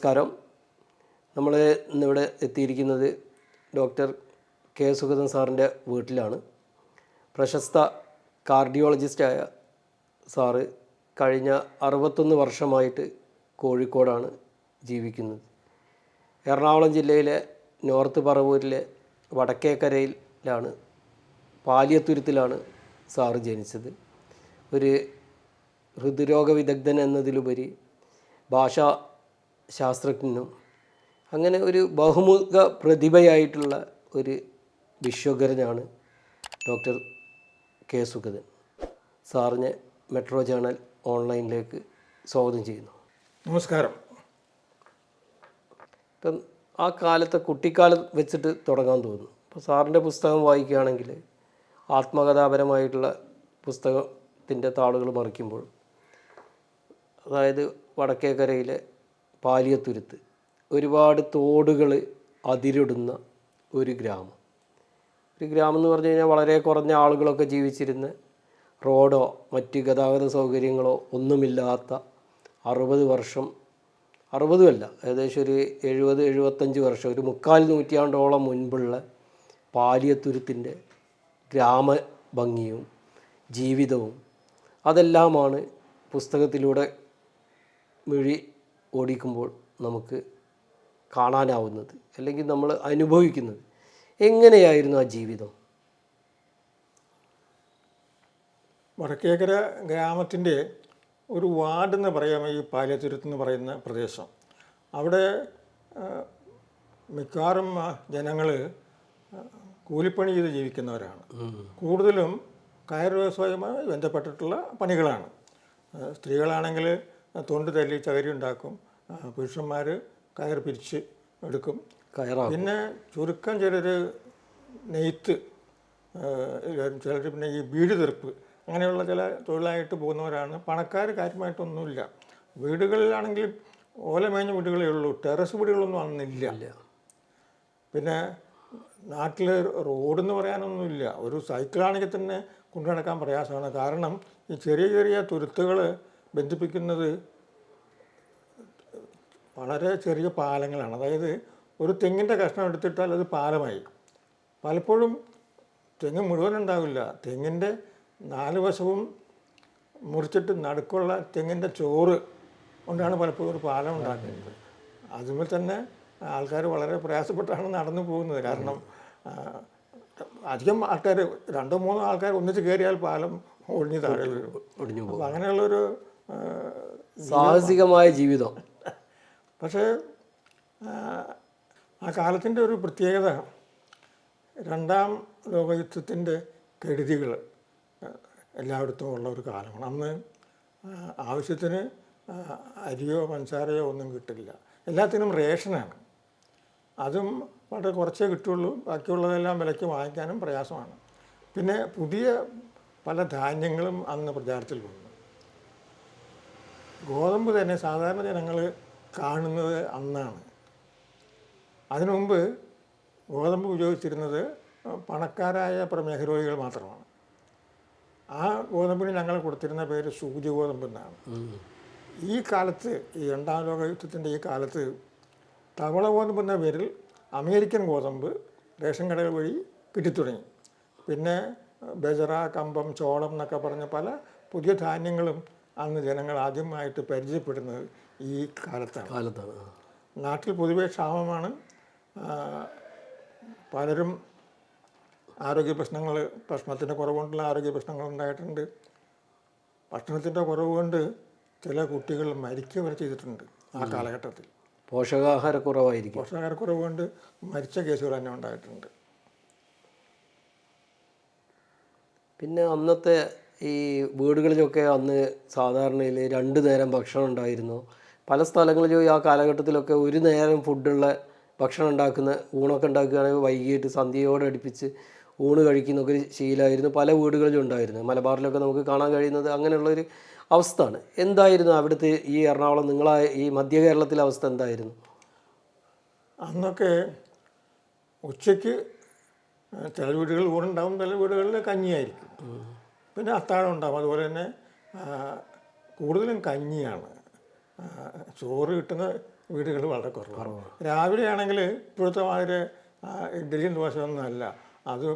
നമസ്കാരം. നമ്മൾ ഇന്നിവിടെ എത്തിയിരിക്കുന്നത് ഡോക്ടർ കെ സുഗതൻ സാറിന്റെ വീട്ടിലാണ്. പ്രശസ്ത കാർഡിയോളജിസ്റ്റായ സാറ് കഴിഞ്ഞ അറുപത്തൊന്ന് വർഷമായിട്ട് കോഴിക്കോടാണ് ജീവിക്കുന്നത്. എറണാകുളം ജില്ലയിലെ നോർത്ത് പറവൂരിലെ വടക്കേക്കരയിലാണ് പാലിയത്തുരുത്തിലാണ് സാറ് ജനിച്ചത്. ഒരു ഹൃദ്രോഗ വിദഗ്ധൻ എന്നതിലുപരി ഭാഷാ ശാസ്ത്രജ്ഞനും. അങ്ങനെ ഒരു ബഹുമുഖ പ്രതിഭയായിട്ടുള്ള ഒരു വിശ്വകരനാണ് ഡോക്ടർ കെ സുഗതൻ. സാറിനെ മെട്രോ ജേണൽ ഓൺലൈനിലേക്ക് സ്വാഗതം ചെയ്യുന്നു. നമസ്കാരം. ഇപ്പം ആ കാലത്തെ കുട്ടിക്കാലം വെച്ചിട്ട് തുടങ്ങാൻ തോന്നുന്നു. അപ്പോൾ സാറിന്റെ പുസ്തകം വായിക്കുകയാണെങ്കിൽ ആത്മകഥാപരമായിട്ടുള്ള പുസ്തകത്തിന്റെ താളുകൾ മറിക്കുമ്പോൾ അതായത് വടക്കേക്കരയിലെ പാലിയത്തുരുത്ത്. ഒരുപാട് തോടുകൾ അതിരിടുന്ന ഒരു ഗ്രാമം. ഒരു ഗ്രാമം എന്ന് പറഞ്ഞു കഴിഞ്ഞാൽ വളരെ കുറഞ്ഞ ആളുകളൊക്കെ ജീവിച്ചിരുന്ന റോഡോ മറ്റ് ഗതാഗത സൗകര്യങ്ങളോ ഒന്നുമില്ലാത്ത അറുപത് വർഷം അറുപതുമല്ല ഏകദേശം ഒരു എഴുപത് എഴുപത്തഞ്ച് വർഷം ഒരു മുക്കാൽ നൂറ്റാണ്ടോളം മുൻപുള്ള പാലിയത്തുരുത്തിന്റെ ഗ്രാമ ഭംഗിയും ജീവിതവും അതെല്ലാമാണ് പുസ്തകത്തിലൂടെ മിഴി ഓടിക്കുമ്പോൾ നമുക്ക് കാണാനാവുന്നത് അല്ലെങ്കിൽ നമ്മൾ അനുഭവിക്കുന്നത് എങ്ങനെയായിരുന്നു ആ ജീവിതം? വടക്കേക്കര ഗ്രാമത്തിന്റെ ഒരു വാർഡ് എന്ന് പറയാം ഈ പാലത്തുരുത്ത് എന്ന് പറയുന്ന പ്രദേശം. അവിടെ മിക്കവാറും ജനങ്ങൾ കൂലിപ്പണി ചെയ്ത് ജീവിക്കുന്നവരാണ്. കൂടുതലും കയർ വ്യവസായവുമായി ബന്ധപ്പെട്ടിട്ടുള്ള പണികളാണ്. സ്ത്രീകളാണെങ്കിൽ തൊണ്ട് തല്ലി ചകരി ഉണ്ടാക്കും പുരുഷന്മാർ കയർ പിരിച്ച് എടുക്കും. കയറാം പിന്നെ ചുരുക്കം ചിലർ നെയ്ത്ത് ചിലർ പിന്നെ ഈ വീട് തീർപ്പ് അങ്ങനെയുള്ള ചില തൊഴിലായിട്ട് പോകുന്നവരാണ്. പണക്കാർ കാര്യമായിട്ടൊന്നുമില്ല. വീടുകളിലാണെങ്കിൽ ഓലമേഞ്ഞ വീടുകളേ ഉള്ളൂ ടെറസ് വീടുകളൊന്നും അന്നില്ല. പിന്നെ നാട്ടിൽ റോഡെന്ന് പറയാനൊന്നുമില്ല. ഒരു സൈക്കിളാണെങ്കിൽ തന്നെ കൊണ്ടു നടക്കാൻ പ്രയാസമാണ്. കാരണം ഈ ചെറിയ ചെറിയ തുരുത്തുകൾ ബന്ധിപ്പിക്കുന്നത് വളരെ ചെറിയ പാലങ്ങളാണ്. അതായത് ഒരു തെങ്ങിന്റെ കഷ്ണം എടുത്തിട്ടാൽ അത് പാലമായി പലപ്പോഴും തെങ്ങ് മുഴുവൻ ഉണ്ടാവില്ല. തെങ്ങിന്റെ നാല് വശവും മുറിച്ചിട്ട് നടുക്കുള്ള തെങ്ങിന്റെ ചോറ് കൊണ്ടാണ് പലപ്പോഴും ഒരു പാലം ഉണ്ടാക്കുന്നത്. അതുമ്പോൾ തന്നെ ആൾക്കാർ വളരെ പ്രയാസപ്പെട്ടാണ് നടന്നു പോകുന്നത്. കാരണം അധികം ആൾക്കാർ രണ്ടോ മൂന്നോ ആൾക്കാർ ഒന്നിച്ച് കയറിയാൽ പാലം ഒഴിഞ്ഞു താഴെ വീഴും. അപ്പോൾ അങ്ങനെയുള്ളൊരു സാഹസികമായ ജീവിതം. പക്ഷേ ആ, കാലത്തിന്റെ ഒരു പ്രത്യേകത രണ്ടാം ലോകയുദ്ധത്തിന്റെ കെടുതികൾ എല്ലായിടത്തും ഉള്ള ഒരു കാലമാണ്. അന്ന് ആവശ്യത്തിന് അരിയോ പഞ്ചാരയോ ഒന്നും കിട്ടില്ല. എല്ലാത്തിനും റേഷനാണ്. അതും വളരെ കുറച്ചേ കിട്ടുള്ളൂ. ബാക്കിയുള്ളതെല്ലാം വിലയ്ക്ക് വാങ്ങിക്കാനും പ്രയാസമാണ്. പിന്നെ പുതിയ പല ധാന്യങ്ങളും അന്ന് പ്രചാരത്തിൽ വന്നു. ഗോതമ്പ് തന്നെ സാധാരണ ജനങ്ങൾ കാണുന്നത് അന്നാണ്. അതിനു മുമ്പ് ഗോതമ്പ് ഉപയോഗിച്ചിരുന്നത് പണക്കാരായ പ്രമേഹ രോഗികൾ മാത്രമാണ്. ആ ഗോതമ്പിന് ഞങ്ങൾ കൊടുത്തിരുന്ന പേര് സൂചി ഗോതമ്പ് എന്നാണ്. ഈ കാലത്ത് ഈ രണ്ടാം ലോക യുദ്ധത്തിന്റെ ഈ കാലത്ത് തവള ഗോതമ്പ് എന്ന പേരിൽ അമേരിക്കൻ ഗോതമ്പ് റേഷൻ കടകൾ വഴി കിട്ടിത്തുടങ്ങി. പിന്നെ ബജറ കമ്പം ചോളം എന്നൊക്കെ പറഞ്ഞ പല പുതിയ ധാന്യങ്ങളും അന്ന് ജനങ്ങൾ ആദ്യമായിട്ട് പരിചയപ്പെടുന്നത് ഈ കാലത്താണ്. കാലത്താണ് നാട്ടിൽ പൊതുവെ ക്ഷാമമാണ്. പലരും ആരോഗ്യ പ്രശ്നങ്ങൾ ഭക്ഷണത്തിന്റെ കുറവുകൊണ്ടുള്ള ആരോഗ്യ പ്രശ്നങ്ങൾ ഉണ്ടായിട്ടുണ്ട്. ഭക്ഷണത്തിന്റെ കുറവ് കൊണ്ട് ചില കുട്ടികൾ മരിക്കുക വരെ ചെയ്തിട്ടുണ്ട് ആ കാലഘട്ടത്തിൽ. പോഷകാഹാരക്കുറവായിരിക്കും. പോഷകാഹാരക്കുറവ് കൊണ്ട് മരിച്ച കേസുകൾ തന്നെ ഉണ്ടായിട്ടുണ്ട്. പിന്നെ അന്നത്തെ ഈ വീടുകളിലൊക്കെ അന്ന് സാധാരണയിൽ രണ്ട് നേരം ഭക്ഷണം ഉണ്ടായിരുന്നു. പല സ്ഥലങ്ങളിലും ആ കാലഘട്ടത്തിലൊക്കെ ഒരു നേരം ഫുഡുള്ള ഭക്ഷണം ഉണ്ടാക്കുന്ന ഊണൊക്കെ ഉണ്ടാക്കുകയാണെങ്കിൽ വൈകിട്ട് സന്ധ്യയോടെ അടുപ്പിച്ച് ഊണ് കഴിക്കുന്നൊക്കെ ഒരു ശീലമായിരുന്നു പല വീടുകളിലും ഉണ്ടായിരുന്നു മലബാറിലൊക്കെ നമുക്ക് കാണാൻ കഴിയുന്നത് അങ്ങനെയുള്ളൊരു അവസ്ഥയാണ്. എന്തായിരുന്നു അവിടുത്തെ ഈ എറണാകുളം നിങ്ങളായ ഈ മധ്യ കേരളത്തിലെ അവസ്ഥ എന്തായിരുന്നു? അന്നൊക്കെ ഉച്ചയ്ക്ക് ചില വീടുകളിൽ ഊണുണ്ടാവും ചില വീടുകളിൽ കഞ്ഞിയായിരിക്കും. പിന്നെ അത്താഴം ഉണ്ടാവും. അതുപോലെ തന്നെ കൂടുതലും കഞ്ഞിയാണ്. ചോറ് കിട്ടുന്ന വീടുകൾ വളരെ കുറവാണ്. രാവിലെ ആണെങ്കിൽ ഇപ്പോഴത്തെ മാതിരി ഇഡലി ഇഡ്ഡലിയും ദോശയൊന്നും അല്ല. അത്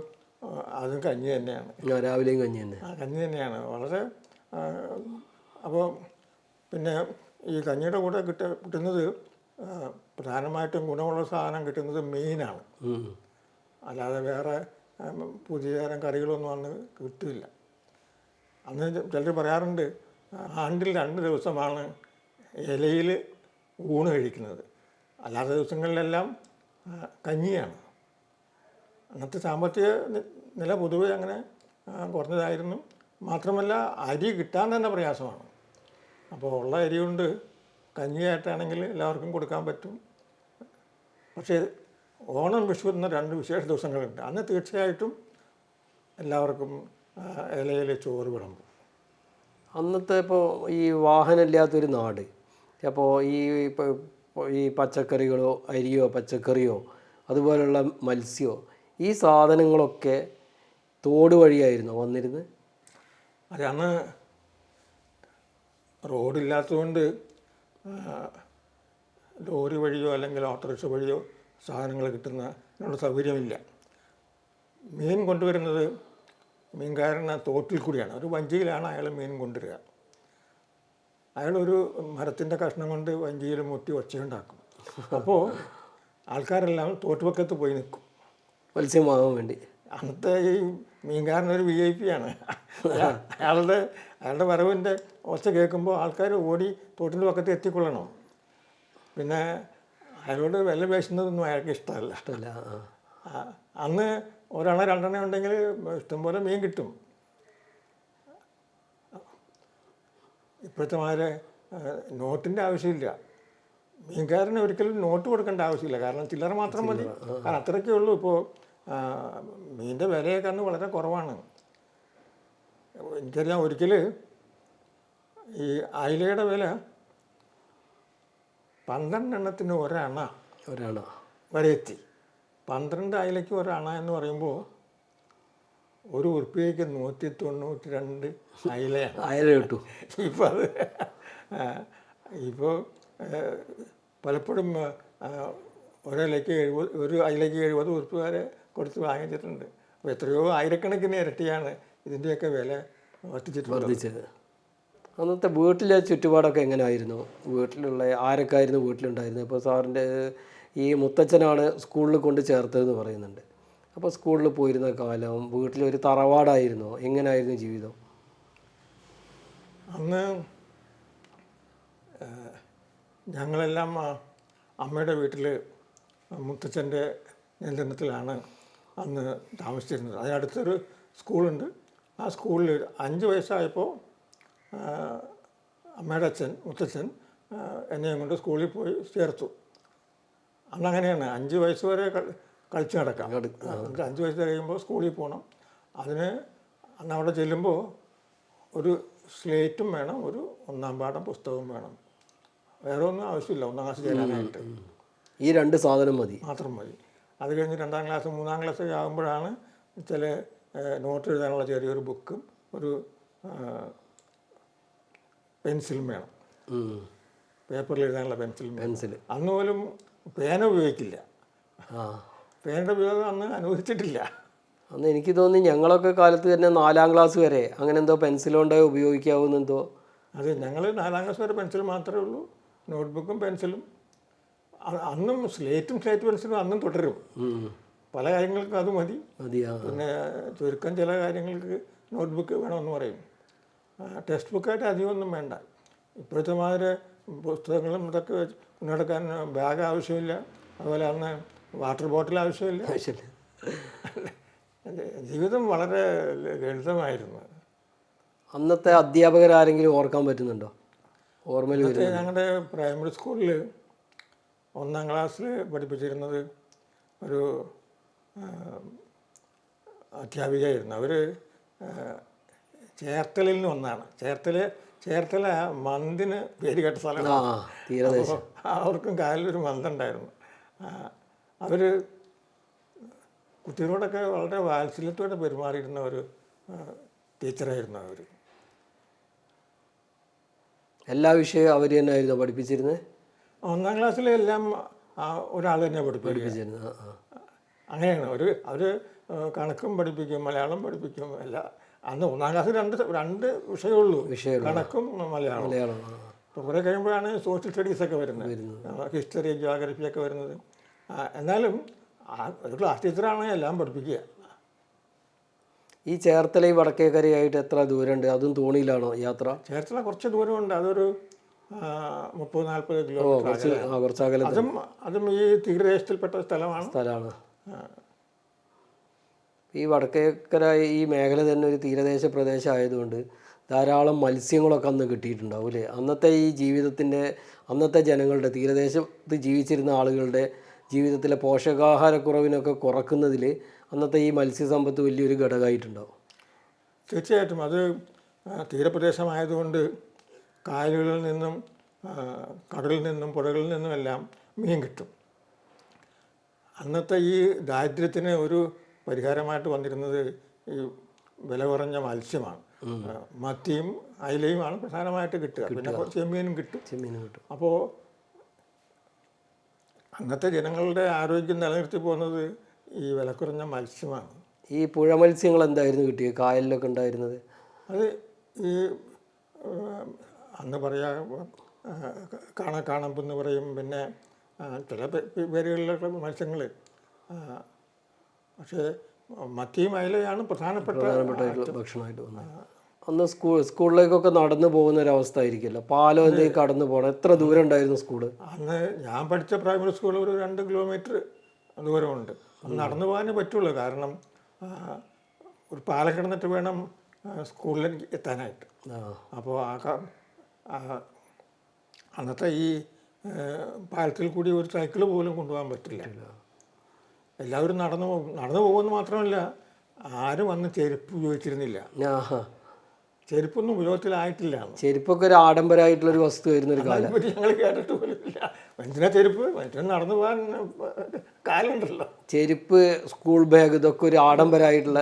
അതും കഞ്ഞി തന്നെയാണ്. രാവിലെയും കഞ്ഞി തന്നെ. കഞ്ഞി തന്നെയാണ്. വളരെ അപ്പോൾ പിന്നെ ഈ കഞ്ഞിയുടെ കൂടെ കിട്ട കിട്ടുന്നത് പ്രധാനമായിട്ടും ഗുണമുള്ള സാധനം കിട്ടുന്നത് മീനാണ്. അല്ലാതെ വേറെ പുതിയ തരം കറികളൊന്നും അന്ന് കിട്ടില്ല. അന്ന് ചിലർ പറയാറുണ്ട് ആണ്ടിൽ രണ്ട് ദിവസമാണ് ഇലയിൽ ഊണ് കഴിക്കുന്നത്. അല്ലാത്ത ദിവസങ്ങളിലെല്ലാം കഞ്ഞിയാണ്. അന്നത്തെ സാമ്പത്തിക നില പൊതുവെ അങ്ങനെ കുറഞ്ഞതായിരുന്നു. മാത്രമല്ല അരി കിട്ടാൻ തന്നെ പ്രയാസമാണ്. അപ്പോൾ ഉള്ള അരി കൊണ്ട് കഞ്ഞിയായിട്ടാണെങ്കിൽ എല്ലാവർക്കും കൊടുക്കാൻ പറ്റും. പക്ഷേ ഓണം വിഷു എന്ന രണ്ട് വിശേഷ ദിവസങ്ങളുണ്ട്. അന്ന് തീർച്ചയായിട്ടും എല്ലാവർക്കും ഇലയിൽ ചോറ് വിളമ്പും. അന്നത്തെ ഇപ്പോൾ ഈ വാഹനമില്ലാത്തൊരു നാട്. അപ്പോൾ ഈ ഈ പച്ചക്കറികളോ അരിയോ പച്ചക്കറിയോ അതുപോലുള്ള മത്സ്യമോ ഈ സാധനങ്ങളൊക്കെ തോട് വഴിയായിരുന്നു വന്നിരുന്നത് അത് അന്ന് റോഡില്ലാത്തതുകൊണ്ട് ലോറി വഴിയോ അല്ലെങ്കിൽ ഓട്ടോറിക്ഷ വഴിയോ സാധനങ്ങൾ കിട്ടുന്ന സൗകര്യമില്ല. മീൻ കൊണ്ടുവരുന്നത് മീൻകാരന് തോട്ടിൽ കൂടിയാണ്. ഒരു വഞ്ചിയിലാണ് അയാൾ മീൻ കൊണ്ടുവരിക. അയാൾ ഒരു മരത്തിന്റെ കഷ്ണം കൊണ്ട് വഞ്ചിയിൽ മുട്ടി ഒച്ചയുണ്ടാക്കും. അപ്പോൾ ആൾക്കാരെല്ലാം തോട്ടുപക്കത്ത് പോയി നിൽക്കും. മത്സ്യം വാങ്ങാൻ വേണ്ടി. അന്നത്തെ ഈ മീൻകാരനൊരു വി ഐ പി ആണ്. അയാളുടെ അയാളുടെ വരവിന്റെ ഒച്ച കേൾക്കുമ്പോൾ ആൾക്കാർ ഓടി തോട്ടിന്റെ പക്കത്ത് എത്തിക്കൊള്ളണം. പിന്നെ അയാളോട് വില പേശുന്നതൊന്നും അയാൾക്ക് ഇഷ്ടമല്ല. ഇഷ്ടമല്ല അന്ന് ഒരെണ്ണ രണ്ടെണ്ണ ഉണ്ടെങ്കിൽ ഇഷ്ടംപോലെ മീൻ കിട്ടും. ഇപ്പോഴത്തെ മാതിരി നോട്ടിന്റെ ആവശ്യമില്ല. മീൻകാരന് ഒരിക്കലും നോട്ട് കൊടുക്കേണ്ട ആവശ്യമില്ല. കാരണം ചില്ലറ മാത്രം മതി. കാരണം അത്രയ്ക്കേ ഉള്ളൂ ഇപ്പോൾ മീനിന്റെ വിലയൊക്കെ അന്ന് വളരെ കുറവാണ്. എനിക്കറിയാം ഒരിക്കൽ ഈ അയിലയുടെ വില പന്ത്രണ്ടെണ്ണത്തിന് ഒരണ ഒരാണോ വരെ എത്തി പന്ത്രണ്ട് അയലയ്ക്ക് ഒരണ എന്ന് പറയുമ്പോൾ ഒരു ഉറുപ്പികയ്ക്ക് നൂറ്റി തൊണ്ണൂറ്റി രണ്ട് അയലയാണ്. അയല കിട്ടു. ഇപ്പോൾ അത് ഇപ്പോൾ പലപ്പോഴും ഒരയിലേക്ക് എഴുപത് ഒരു അയിലേക്ക് എഴുപത് ഉറുപ്പ് വരെ കൊടുത്ത് വാങ്ങിച്ചിട്ടുണ്ട്. അപ്പോൾ എത്രയോ ആയിരക്കണക്കിന് ഇരട്ടിയാണ് ഇതിന്റെയൊക്കെ വില വർദ്ധിച്ചിട്ടുള്ളത്. വർദ്ധിച്ചത്. അന്നത്തെ വീട്ടിലെ ചുറ്റുപാടൊക്കെ എങ്ങനെയായിരുന്നു? വീട്ടിലുള്ള ആരൊക്കെ ആയിരുന്നു വീട്ടിലുണ്ടായിരുന്നത്? ഇപ്പോൾ സാറിന്റെ ഈ മുത്തച്ഛനാണ് സ്കൂളിൽ കൊണ്ട് ചേർത്തതെന്ന് പറയുന്നുണ്ട്. അപ്പോൾ സ്കൂളിൽ പോയിരുന്ന കാലം വീട്ടിലൊരു തറവാടായിരുന്നു. എങ്ങനെയായിരുന്നു ജീവിതം? അന്ന് ഞങ്ങളെല്ലാം അമ്മയുടെ വീട്ടിൽ മുത്തച്ഛന്റെ നിയന്ത്രണത്തിലാണ് അന്ന് താമസിച്ചിരുന്നത്. അതിനടുത്തൊരു സ്കൂളുണ്ട്. ആ സ്കൂളിൽ അഞ്ച് വയസ്സായപ്പോൾ അമ്മയുടെ അച്ഛൻ മുത്തച്ഛൻ എന്നെയും കൊണ്ട് സ്കൂളിൽ പോയി ചേർത്തു. അന്ന് അങ്ങനെയാണ് അഞ്ച് വയസ്സ് വരെ കളി- കളിച്ച് നടക്കാം. എന്നിട്ട് അഞ്ച് വയസ്സ് കഴിയുമ്പോൾ സ്കൂളിൽ പോകണം അതിന് അന്ന് അവിടെ ചെല്ലുമ്പോൾ ഒരു സ്ലേറ്റും വേണം ഒരു ഒന്നാം പാഠം പുസ്തകവും വേണം. വേറെ ഒന്നും ആവശ്യമില്ല ഒന്നാം ക്ലാസ് ചേരാനായിട്ട്. ഈ രണ്ട് സാധനം മതി. മാത്രം മതി. അത് കഴിഞ്ഞ് രണ്ടാം ക്ലാസ് മൂന്നാം ക്ലാസ് ആകുമ്പോഴാണ് ചില നോട്ട് എഴുതാനുള്ള ചെറിയൊരു ബുക്കും ഒരു പെൻസിലും വേണം. പേപ്പറിൽ എഴുതാനുള്ള പെൻസിലും പെൻസിൽ അന്ന് പോലും പേന ഉപയോഗിക്കില്ല. ആ. പേനയുടെ ഉപയോഗം അന്ന് അനുവദിച്ചിട്ടില്ല. അന്ന് എനിക്ക് തോന്നി ഞങ്ങളൊക്കെ കാലത്ത് തന്നെ നാലാം ക്ലാസ് വരെ അങ്ങനെ എന്തോ പെൻസിൽ ഉപയോഗിക്കാവുന്ന ഉപയോഗിക്കാവുന്നെന്തോ അതെ ഞങ്ങൾ നാലാം ക്ലാസ് വരെ പെൻസിൽ മാത്രമേ ഉള്ളൂ. നോട്ട്ബുക്കും പെൻസിലും. അന്നും സ്ലേറ്റും സ്ലേറ്റ് പെൻസിലും അന്നും തുടരും. പല കാര്യങ്ങൾക്കും അത് മതി. പിന്നെ ചുരുക്കം ചില കാര്യങ്ങൾക്ക് നോട്ട്ബുക്ക് വേണമെന്ന് പറയും. ടെക്സ്റ്റ് ബുക്കായിട്ട് അധികമൊന്നും വേണ്ട. ഇപ്പോഴത്തെ മാതിരി പുസ്തകങ്ങളും ഇതൊക്കെ കൊണ്ടുനടക്കാൻ ബാഗ് ആവശ്യമില്ല. അതുപോലെ അന്ന് വാട്ടർ ബോട്ടിൽ ആവശ്യമില്ല. ആവശ്യമില്ല. ജീവിതം വളരെ ലളിതമായിരുന്നു. അന്നത്തെ അധ്യാപകരാരെങ്കിലും ഓർക്കാൻ പറ്റുന്നുണ്ടോ? ഓർമ്മയിൽ ഞങ്ങളുടെ പ്രൈമറി സ്കൂളിൽ ഒന്നാം ക്ലാസ്സിൽ പഠിപ്പിച്ചിരുന്നത് ഒരു അധ്യാപികയായിരുന്നു. അവർ ചേർത്തലിൽ നിന്ന് ഒന്നാണ്. ചേർത്തല ചേർത്തല മന്തിന് പേര് കേട്ട ആ സ്ഥലമാണ് അവർക്കും കാലിലൊരു മന്തുണ്ടായിരുന്നു. അവർ കുട്ടികളോടൊക്കെ വളരെ വാത്സല്യത്തോടെ പെരുമാറിയിരുന്ന ഒരു ടീച്ചറായിരുന്നു അവർ എല്ലാ വിഷയവും അവർ തന്നെയായിരുന്നു പഠിപ്പിച്ചിരുന്നത് ഒന്നാം ക്ലാസ്സിലെ എല്ലാം ഒരാൾ തന്നെ പഠിപ്പിക്കുക. പഠിപ്പിച്ചിരുന്നു ആ ആ. അങ്ങനെയാണ്. ഒരു അവർ കണക്കും പഠിപ്പിക്കും മലയാളം പഠിപ്പിക്കും എല്ലാം അന്ന് ഒന്നാം ക്ലാസ് രണ്ട് രണ്ട് വിഷയമുള്ളൂ വിഷയം കണക്കും മലയാളം മലയാളം ഇപ്പോൾ കുറേ കഴിയുമ്പോഴാണ് സോഷ്യൽ സ്റ്റഡീസ് ഒക്കെ വരുന്നത്. ഹിസ്റ്ററി ജോഗ്രഫി ഒക്കെ വരുന്നത്. എന്നാലും ഒരു ക്ലാസ് ടീച്ചറാണ് എല്ലാം പഠിപ്പിക്കുക. ഈ ചേർത്തല ഈ വടക്കേക്കരയായിട്ട് എത്ര ദൂരമുണ്ട്? അതും തോണിയിലാണോ യാത്ര? ചേർത്തല കുറച്ച് ദൂരമുണ്ട്. അതൊരു മുപ്പത് നാൽപ്പത് കിലോമീറ്റർ അതും അതും ഈ തീരദേശത്തിൽപ്പെട്ട സ്ഥലമാണ്. സ്ഥലമാണ്. ഈ വടക്കേക്കര ഈ മേഖല തന്നെ ഒരു തീരദേശ പ്രദേശം ആയതുകൊണ്ട് ധാരാളം മത്സ്യങ്ങളൊക്കെ അന്ന് കിട്ടിയിട്ടുണ്ടാവും അല്ലേ? അന്നത്തെ ഈ ജീവിതത്തിന്റെ അന്നത്തെ ജനങ്ങളുടെ തീരദേശത്ത് ജീവിച്ചിരുന്ന ആളുകളുടെ ജീവിതത്തിലെ പോഷകാഹാരക്കുറവിനൊക്കെ കുറക്കുന്നതിൽ അന്നത്തെ ഈ മത്സ്യസമ്പത്ത് വലിയൊരു ഘടകമായിട്ടുണ്ടാവും. തീർച്ചയായിട്ടും. അത് തീരപ്രദേശമായതുകൊണ്ട് കായലുകളിൽ നിന്നും കടലിൽ നിന്നും പുഴകളിൽ നിന്നുമെല്ലാം മീൻ കിട്ടും. അന്നത്തെ ഈ ദാരിദ്ര്യത്തിന് ഒരു പരിഹാരമായിട്ട് വന്നിരുന്നത് ഈ വില കുറഞ്ഞ മത്സ്യമാണ്. മത്തിയും അയിലയുമാണ് പ്രധാനമായിട്ട് കിട്ടുക. പിന്നെ കുറച്ച് ചെമ്മീനും കിട്ടും. ചെമ്മീനും കിട്ടും. അപ്പോൾ അന്നത്തെ ജനങ്ങളുടെ ആരോഗ്യം നിലനിർത്തി പോകുന്നത് ഈ വില കുറഞ്ഞ മത്സ്യമാണ്. ഈ പുഴ മത്സ്യങ്ങൾ എന്തായിരുന്നു കിട്ടിയത് കായലിലൊക്കെ ഉണ്ടായിരുന്നത്? അത് ഈ അന്ന് പറയാ കാണ കാണപ്പെന്ന് പറയും. പിന്നെ ചില പേരുകളിലൊക്കെ മത്സ്യങ്ങൾ പക്ഷേ മത്തിയും അയലയാണ് പ്രധാനപ്പെട്ട പ്രധാനപ്പെട്ട ഭക്ഷണമായിട്ട് വന്നത്. അന്ന് സ്കൂൾ സ്കൂളിലേക്കൊക്കെ നടന്നു പോകുന്ന ഒരു അവസ്ഥ ആയിരിക്കുമല്ലോ പാലോ എന്തെങ്കിലും കടന്നു പോകണം. എത്ര ദൂരം ഉണ്ടായിരുന്നു സ്കൂൾ അന്ന് ഞാൻ പഠിച്ച പ്രൈമറി സ്കൂൾ ഒരു രണ്ട് കിലോമീറ്റർ ദൂരമുണ്ട്. നടന്നു പോകാനേ പറ്റുള്ളൂ. കാരണം ഒരു പാല കിടന്നിട്ട് വേണം സ്കൂളിലേക്ക് സ്കൂളിൽ എത്താനായിട്ട്. അപ്പോൾ ആ അന്നത്തെ ഈ പാലത്തിൽ കൂടി ഒരു സൈക്കിൾ പോലും കൊണ്ടുപോകാൻ പറ്റില്ല. എല്ലാവരും നടന്നു പോകും. നടന്നു പോകുമെന്ന് മാത്രമല്ല ആരും അന്ന് ചെരുപ്പ് ഉപയോഗിച്ചിരുന്നില്ല. ചെരുപ്പൊന്നും ഉപയോഗത്തിലായിട്ടില്ല. ചെരുപ്പൊക്കെ ഒരു ആഡംബരമായിട്ടുള്ള ഒരു വസ്തു ഒരു കാലം ഞങ്ങൾ കേട്ടിട്ട് പോലും ഇല്ല മനുഷ്യനെ ചെരുപ്പ് മനുഷ്യൻ നടന്നു പോകാൻ കാലുണ്ടല്ലോ. ചെരുപ്പ് സ്കൂൾ ബാഗ് ഇതൊക്കെ ഒരു ആഡംബരമായിട്ടുള്ള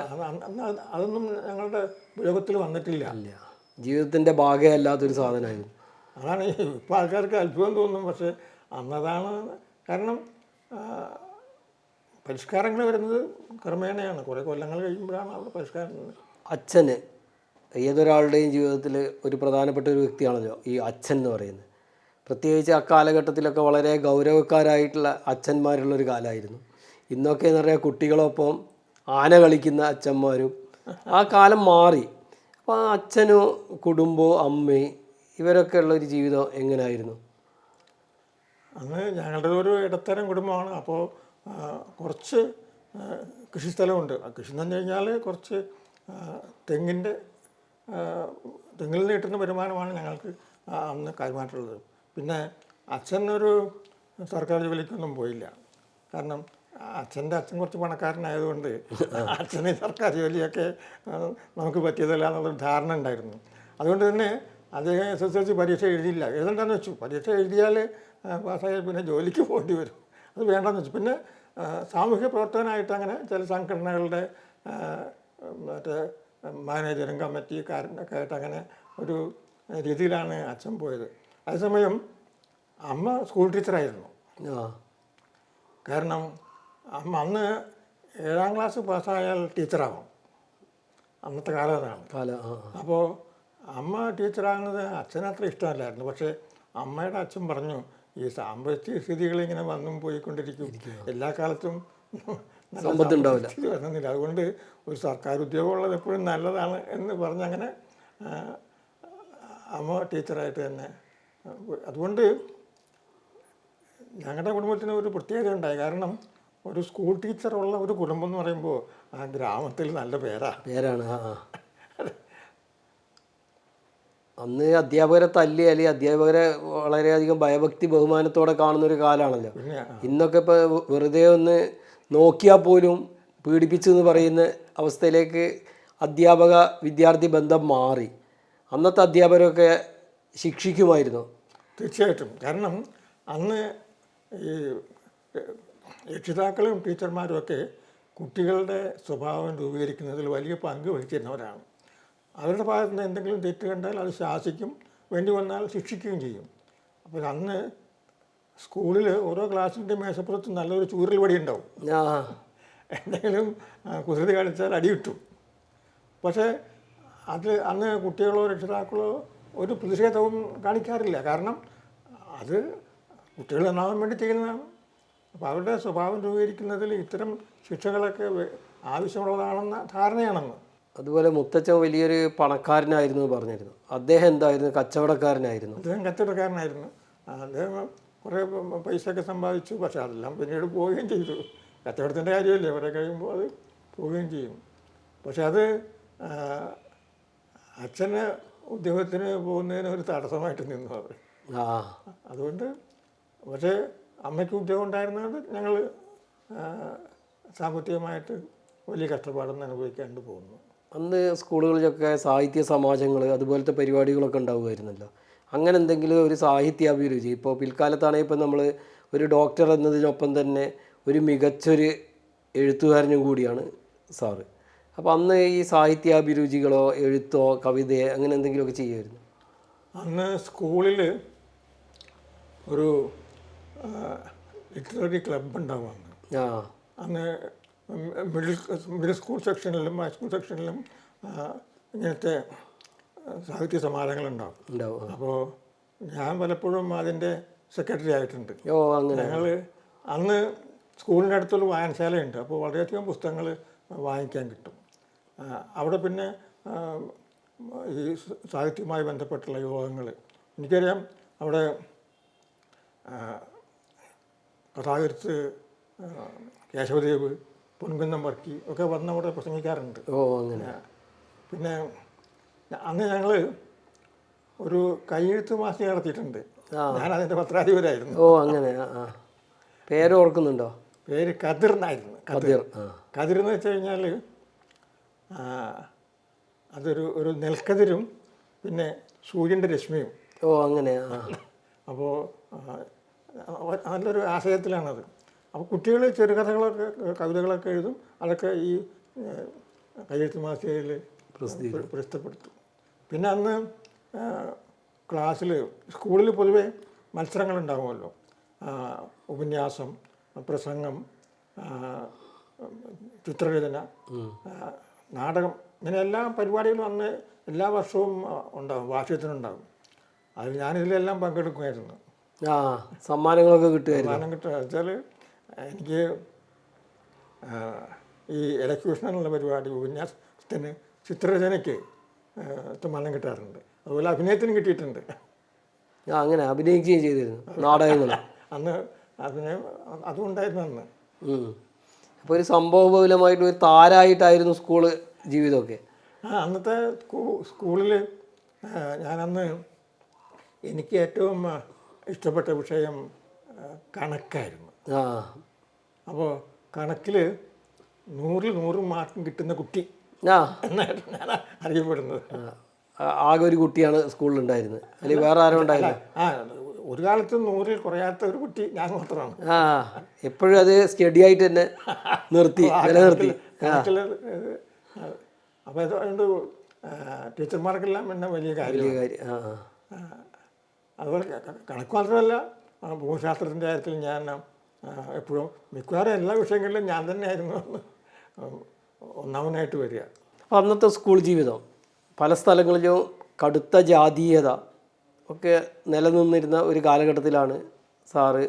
അതൊന്നും ഞങ്ങളുടെ ഉപയോഗത്തിൽ വന്നിട്ടില്ല. ഇല്ല. ജീവിതത്തിന്റെ ഭാഗമല്ലാത്തൊരു സാധനമായിരുന്നു. അതാണ് ഇപ്പൊ ഇപ്പോൾ ആൾക്കാർക്ക് അത്ഭുതം തോന്നും. പക്ഷേ അന്നതാണ് കാരണം പരിഷ്കാരങ്ങൾ വരുന്നത് ക്രമേണയാണ് കുറേ കൊല്ലങ്ങൾ കഴിയുമ്പോഴാണ് അവിടെ പരിഷ്കാരം. അച്ഛന് ഏതൊരാളുടെയും ജീവിതത്തിൽ ഒരു പ്രധാനപ്പെട്ട ഒരു വ്യക്തിയാണല്ലോ ഈ അച്ഛൻ എന്ന് പറയുന്നത്. പ്രത്യേകിച്ച് ആ കാലഘട്ടത്തിലൊക്കെ വളരെ ഗൗരവക്കാരായിട്ടുള്ള അച്ഛന്മാരുള്ള ഒരു കാലമായിരുന്നു. ഇന്നൊക്കെ എന്ന് പറയുക കുട്ടികളൊപ്പം ആന കളിക്കുന്ന അച്ഛന്മാരും ആ കാലം മാറി. അപ്പോൾ ആ അച്ഛനും കുടുംബവും അമ്മയും ഇവരൊക്കെ ഉള്ള ഒരു ജീവിതം എങ്ങനെയായിരുന്നു അന്ന് ഞങ്ങളുടെ ഒരു ഇടത്തരം കുടുംബമാണ്. അപ്പോൾ കുറച്ച് കൃഷിസ്ഥലമുണ്ട്. കൃഷി എന്ന് പറഞ്ഞു കഴിഞ്ഞാൽ കുറച്ച് തെങ്ങിന്റെ തെങ്ങിൽ നിന്ന് കിട്ടുന്ന വരുമാനമാണ് ഞങ്ങൾക്ക് അന്ന് കൈമാറ്റുള്ളത് പിന്നെ അച്ഛൻ ഒരു സർക്കാർ ജോലിക്കൊന്നും പോയില്ല. കാരണം അച്ഛന്റെ അച്ഛൻ കുറച്ച് പണക്കാരനായതുകൊണ്ട് അച്ഛന് സർക്കാർ ജോലിയൊക്കെ നമുക്ക് പറ്റിയതല്ല എന്നുള്ളൊരു ധാരണ ഉണ്ടായിരുന്നു. അതുകൊണ്ട് തന്നെ അദ്ദേഹം എസ് എസ് എൽ സി പരീക്ഷ എഴുതിയില്ല. എഴുതണ്ടെന്ന് വെച്ചു. പരീക്ഷ എഴുതിയാൽ പാസ്സായാൽ പിന്നെ ജോലിക്ക് പോകേണ്ടി വരും. അത് വേണ്ടെന്ന് വെച്ചു. പിന്നെ സാമൂഹ്യ പ്രവർത്തകനായിട്ട് അങ്ങനെ ചില സംഘടനകളുടെ മറ്റേ മാനേജറും കമ്മിറ്റിക്കാരനൊക്കെ ആയിട്ട് അങ്ങനെ ഒരു രീതിയിലാണ് അച്ഛൻ പോയത്. അതേസമയം അമ്മ സ്കൂൾ ടീച്ചറായിരുന്നു. കാരണം അമ്മ അന്ന് ഏഴാം ക്ലാസ് പാസ്സായാൽ ടീച്ചറാകും അന്നത്തെ കാലം അതാണ് കാലം ആ ആ. അപ്പോൾ അമ്മ ടീച്ചറാകുന്നത് അച്ഛനത്ര ഇഷ്ടമല്ലായിരുന്നു. പക്ഷേ അമ്മയുടെ അച്ഛൻ പറഞ്ഞു ഈ സാമ്പത്തിക സ്ഥിതികൾ ഇങ്ങനെ വന്നും പോയിക്കൊണ്ടിരിക്കും. എല്ലാ കാലത്തും വന്നില്ല. അതുകൊണ്ട് ഒരു സർക്കാർ ഉദ്യോഗമുള്ളത് എപ്പോഴും നല്ലതാണ് എന്ന് പറഞ്ഞങ്ങനെ അങ്ങനെ അമ്മ ടീച്ചറായിട്ട് തന്നെ അതുകൊണ്ട് ഞങ്ങളുടെ കുടുംബത്തിന് ഒരു പ്രത്യേകത ഉണ്ടായി. കാരണം ഒരു സ്കൂൾ ടീച്ചറുള്ള ഒരു കുടുംബം എന്ന് പറയുമ്പോൾ ആ ഗ്രാമത്തിൽ നല്ല പേരാണ് പേരാണ് ആ. അന്ന് അധ്യാപകരെ തല്ലി അല്ലെങ്കിൽ അധ്യാപകരെ വളരെയധികം ഭയഭക്തി ബഹുമാനത്തോടെ കാണുന്ന ഒരു കാലമാണല്ലോ. ഇന്നൊക്കെ ഇപ്പോൾ വെറുതെ ഒന്ന് നോക്കിയാൽ പോലും പീഡിപ്പിച്ചു എന്ന് പറയുന്ന അവസ്ഥയിലേക്ക് അധ്യാപക വിദ്യാർത്ഥി ബന്ധം മാറി. അന്നത്തെ അധ്യാപകരൊക്കെ ശിക്ഷിക്കുമായിരുന്നു. തീർച്ചയായിട്ടും. കാരണം അന്ന് ഈ രക്ഷിതാക്കളും ടീച്ചർമാരും ഒക്കെ കുട്ടികളുടെ സ്വഭാവം രൂപീകരിക്കുന്നതിൽ വലിയ പങ്ക് വഹിച്ചിരുന്നവരാണ്. അവരുടെ ഭാഗത്ത് നിന്ന് എന്തെങ്കിലും തെറ്റ് കണ്ടാൽ അത് ശാസിക്കും വേണ്ടി വന്നാൽ ശിക്ഷിക്കുകയും ചെയ്യും. അപ്പോൾ അന്ന് സ്കൂളിൽ ഓരോ ക്ലാസ്സിന്റെ മേശപ്പുറത്ത് നല്ലൊരു ചൂരൽ വടി ഉണ്ടാവും. എന്തെങ്കിലും കുസൃതി കാണിച്ചാൽ അടി കിട്ടും. പക്ഷേ അത് അന്ന് കുട്ടികളോ രക്ഷിതാക്കളോ ഒരു പ്രതിഷേധവും കാണിക്കാറില്ല. കാരണം അത് കുട്ടികൾ നന്നാവാൻ വേണ്ടി ചെയ്യുന്നതാണ്. അപ്പോൾ അവരുടെ സ്വഭാവം രൂപീകരിക്കുന്നതിൽ ഇത്തരം ശിക്ഷകളൊക്കെ ആവശ്യമുള്ളതാണെന്ന ധാരണയാണെന്ന്. അതുപോലെ മുത്തച്ഛൻ വലിയൊരു പണക്കാരനായിരുന്നു പറഞ്ഞിരുന്നു. അദ്ദേഹം എന്തായിരുന്നു? കച്ചവടക്കാരനായിരുന്നു. അദ്ദേഹം കച്ചവടക്കാരനായിരുന്നു. അദ്ദേഹം കുറേ പൈസ ഒക്കെ സമ്പാദിച്ചു. പക്ഷെ അതെല്ലാം പിന്നീട് പോവുകയും ചെയ്തു. കച്ചവടത്തിന്റെ കാര്യമല്ലേ? അവരെ കഴിയുമ്പോൾ അത് പോവുകയും ചെയ്യും. പക്ഷെ അത് അച്ഛന് ഉദ്യോഗത്തിന് പോകുന്നതിന് ഒരു തടസ്സമായിട്ട് നിന്നു അത് ആ. അതുകൊണ്ട് പക്ഷേ അമ്മയ്ക്ക് ഉദ്യോഗം ഉണ്ടായിരുന്നത് ഞങ്ങൾ സാമ്പത്തികമായിട്ട് വലിയ കഷ്ടപ്പാടൊന്നും അനുഭവിക്കാണ്ട് പോകുന്നു. അന്ന് സ്കൂളുകളിലൊക്കെ സാഹിത്യ സമാജങ്ങൾ അതുപോലത്തെ പരിപാടികളൊക്കെ ഉണ്ടാവുമായിരുന്നല്ലോ. അങ്ങനെ എന്തെങ്കിലും ഒരു സാഹിത്യ അഭിരുചി ഇപ്പോൾ പിൽക്കാലത്താണെങ്കിൽ ഇപ്പോൾ നമ്മൾ ഒരു ഡോക്ടർ എന്നതിനൊപ്പം തന്നെ ഒരു മികച്ചൊരു എഴുത്തുകാരനും കൂടിയാണ് സാറ്. അപ്പോൾ അന്ന് ഈ സാഹിത്യാഭിരുചികളോ എഴുത്തോ കവിതയോ അങ്ങനെ എന്തെങ്കിലുമൊക്കെ ചെയ്യുമായിരുന്നു? അന്ന് സ്കൂളിൽ ഒരു ലിറ്റററി ക്ലബ് ഉണ്ടാവും അന്ന് അന്ന് മിഡിൽ മിഡിൽ സ്കൂൾ സെക്ഷനിലും ഹൈസ്കൂൾ സെക്ഷനിലും ഇങ്ങനത്തെ സാഹിത്യ സമാരങ്ങളുണ്ടാവും ഉണ്ടാവും അപ്പോൾ ഞാൻ പലപ്പോഴും അതിന്റെ സെക്രട്ടറി ആയിട്ടുണ്ട്. ഓ അങ്ങനെ. ഞങ്ങൾ അന്ന് സ്കൂളിന്റെ അടുത്തുള്ള വായനശാലയുണ്ട്. അപ്പോൾ വളരെയധികം പുസ്തകങ്ങൾ വാങ്ങിക്കാൻ കിട്ടും. അവിടെ പിന്നെ ഈ സാഹിത്യവുമായി ബന്ധപ്പെട്ടുള്ള യോഗങ്ങൾ എനിക്കറിയാം അവിടെ കഥാകൃത്ത് കേശവദേവ് പൊൻകുന്നം വർക്കി ഒക്കെ വന്ന് അവിടെ പ്രസംഗിക്കാറുണ്ട്. ഓ അങ്ങനെ. പിന്നെ അന്ന് ഞങ്ങൾ ഒരു കൈയെഴുത്ത് മാസിക നടത്തിയിട്ടുണ്ട്. ഞാൻ അതിന്റെ പത്രാധിപരായിരുന്നു. ഓ അങ്ങനെ. പേര് ഓർക്കുന്നുണ്ടോ? പേര് കതിർ എന്നായിരുന്നു. കതിർ. കതിർ എന്ന് വെച്ച് കഴിഞ്ഞാൽ അതൊരു ഒരു നെൽക്കതിരും പിന്നെ സൂര്യന്റെ രശ്മിയും. ഓ അങ്ങനെ അപ്പോൾ നല്ലൊരു ആശയത്തിലാണത്. അപ്പോൾ കുട്ടികൾ ചെറുകഥകളൊക്കെ കവിതകളൊക്കെ എഴുതും. അതൊക്കെ ഈ കയ്യെഴുത്ത് മാസികയിൽ പ്രസിദ്ധപ്പെടുത്തും. പിന്നെ അന്ന് ക്ലാസ്സിൽ സ്കൂളിൽ പൊതുവേ മത്സരങ്ങളുണ്ടാകുമല്ലോ ഉപന്യാസം പ്രസംഗം ചിത്രരചന നാടകം ഇങ്ങനെ എല്ലാ പരിപാടികളും അന്ന് എല്ലാ വർഷവും ഉണ്ടാകും വാർഷികത്തിനുണ്ടാകും അതിൽ ഞാനിതിലെല്ലാം പങ്കെടുക്കുമായിരുന്നു. ആ സമ്മാനങ്ങളൊക്കെ കിട്ടുമായിരുന്നു. സമ്മാനം കിട്ടുക വെച്ചാൽ എനിക്ക് ഈ എലക്യൂഷൻ എന്നുള്ള പരിപാടി ഉപന്യാസത്തിന് ചിത്രരചനയ്ക്ക് സമ്മാനം കിട്ടാറുണ്ട്. അതുപോലെ അഭിനയത്തിന് കിട്ടിയിട്ടുണ്ട്. ഞാൻ അങ്ങനെ അഭിനയിക്കുകയും ചെയ്തിരുന്നു നാടകങ്ങൾ. അന്ന് അഭിനയം അതുണ്ടായിരുന്നു അന്ന്. അപ്പോൾ ഒരു സംഭവബഹുലമായിട്ട് ഒരു താരായിട്ടായിരുന്നു സ്കൂൾ ജീവിതമൊക്കെ. ആ അന്നത്തെ സ്കൂ സ്കൂളിൽ ഞാനന്ന് എനിക്ക് ഏറ്റവും ഇഷ്ടപ്പെട്ട വിഷയം കണക്കായിരുന്നു. അപ്പോൾ കണക്കിൽ നൂറിൽ നൂറ് മാർക്കും കിട്ടുന്ന കുട്ടി ഞാൻ അറിയപ്പെടുന്നത്. ആകെ ഒരു കുട്ടിയാണ് സ്കൂളിലുണ്ടായിരുന്നത്. അല്ലെങ്കിൽ വേറെ ആരും ഉണ്ടായില്ല ആ ഒരു കാലത്ത് നൂറിൽ കുറയാത്ത ഒരു കുട്ടി ഞാൻ മാത്രമാണ്. ആ എപ്പോഴും അത് സ്റ്റഡി ആയിട്ട് തന്നെ നിർത്തി നിലനിർത്തി. അപ്പൊ അപ്പോൾ അതുകൊണ്ട് ടീച്ചർമാർക്കെല്ലാം എന്നെ വലിയ കാര്യം അതുപോലെ കണക്ക് മാത്രമല്ല ഭൂമിശാസ്ത്രത്തിന്റെ ഭൂമിശാസ്ത്രത്തിന്റെ കാര്യത്തിൽ ഞാൻ എപ്പോഴും മിക്കവാറും എല്ലാ വിഷയങ്ങളിലും ഞാൻ തന്നെയായിരുന്നു ഒന്നാമനായിട്ട് വരിക. അപ്പോൾ അന്നത്തെ സ്കൂൾ ജീവിതം പല സ്ഥലങ്ങളിലും കടുത്ത ജാതീയത ഒക്കെ നിലനിന്നിരുന്ന ഒരു കാലഘട്ടത്തിലാണ് സാറ്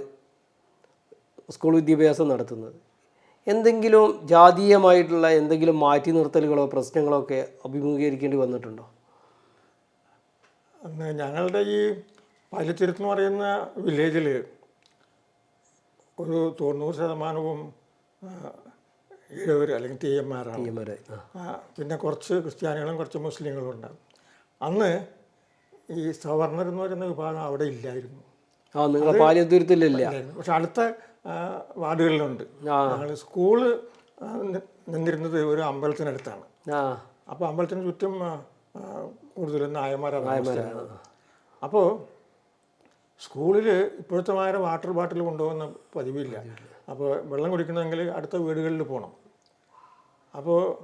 സ്കൂൾ വിദ്യാഭ്യാസം നടത്തുന്നത്. എന്തെങ്കിലും ജാതീയമായിട്ടുള്ള എന്തെങ്കിലും മാറ്റി നിർത്തലുകളോ പ്രശ്നങ്ങളോ ഒക്കെ അഭിമുഖീകരിക്കേണ്ടി വന്നിട്ടുണ്ടോ? ഞങ്ങളുടെ ഈ പാലത്തിരുത്ത് എന്ന് പറയുന്ന വില്ലേജിൽ ഒരു തൊണ്ണൂറ് ശതമാനവും ഈഴവർ അല്ലെങ്കിൽ തീയന്മാരാണ് പിന്നെ കുറച്ച് ക്രിസ്ത്യാനികളും കുറച്ച് മുസ്ലിങ്ങളും ഉണ്ട് അന്ന് ഈ സവർണർ എന്ന് പറയുന്ന വിഭാഗം അവിടെ ഇല്ലായിരുന്നു. പക്ഷെ അടുത്ത വാർഡുകളിലുണ്ട്. ഞങ്ങൾ സ്കൂൾ നിന്നിരുന്നത് ഒരു അമ്പലത്തിനടുത്താണ്. അപ്പോൾ അമ്പലത്തിന് ചുറ്റും കൂടുതലും നായന്മാരാണ്. അപ്പോൾ സ്കൂളിൽ ഇപ്പോഴത്തെ മാതിരി വാട്ടർ ബോട്ടിൽ കൊണ്ടുപോകുന്ന പതിവില്ല. അപ്പോൾ വെള്ളം കുടിക്കണമെങ്കിൽ അടുത്ത വീടുകളിൽ പോകണം. അപ്പോൾ